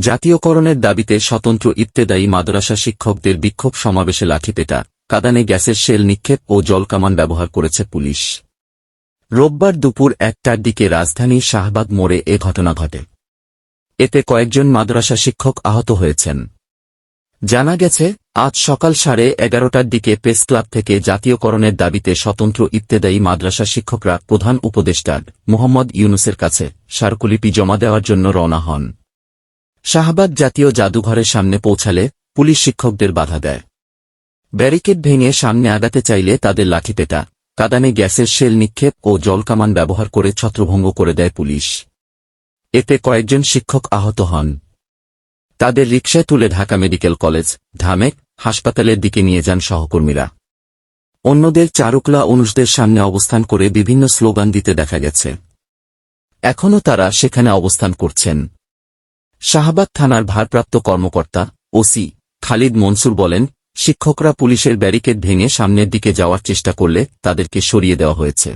জাতীয়করণের দাবিতে স্বতন্ত্র ইত্তেদায়ী মাদ্রাসা শিক্ষকদের বিক্ষোভ সমাবেশে লাঠিপেটা কাদানে গ্যাসের শেল নিক্ষেপ ও জলকামান ব্যবহার করেছে পুলিশ। রোববার দুপুর একটার দিকে রাজধানীর শাহবাগ মোড়ে এ ঘটনা ঘটে। এতে কয়েকজন মাদ্রাসা শিক্ষক আহত হয়েছেন। জানা গেছে, আজ সকাল সাড়ে এগারোটার দিকে প্রেস ক্লাব থেকে জাতীয়করণের দাবিতে স্বতন্ত্র ইত্তেদায়ী মাদ্রাসা শিক্ষকরা প্রধান উপদেষ্টার, মোহাম্মদ ইউনুসের কাছে স্মারকলিপি জমা দেওয়ার জন্য রওনা হন। শাহবাগ জাতীয় জাদুঘরের সামনে পৌঁছালে পুলিশ শিক্ষকদের বাধা দেয়। ব্যারিকেড ভেঙে সামনে আগাতে চাইলে তাদের লাঠিপেটা কাদানে গ্যাসের শেল নিক্ষেপ ও জলকামান ব্যবহার করে ছত্রভঙ্গ করে দেয় পুলিশ। এতে কয়েকজন শিক্ষক আহত হন। তাদের রিকশায় তুলে ঢাকা মেডিকেল কলেজ, ঢামেক হাসপাতালের দিকে নিয়ে যান সহকর্মীরা। অন্যদের চারুকলা অনুষদের সামনে অবস্থান করে বিভিন্ন স্লোগান দিতে দেখা গেছে। এখনও তারা সেখানে অবস্থান করছেন। শাহবাগ থানার ভারপ্রাপ্ত কর্মকর্তা, ওসি, খালিদ মনসুর বলেন, শিক্ষকরা পুলিশের ব্যারিকেড ভেঙে সামনের দিকে যাওয়ার চেষ্টা করলে তাদেরকে সরিয়ে দেওয়া হয়েছে।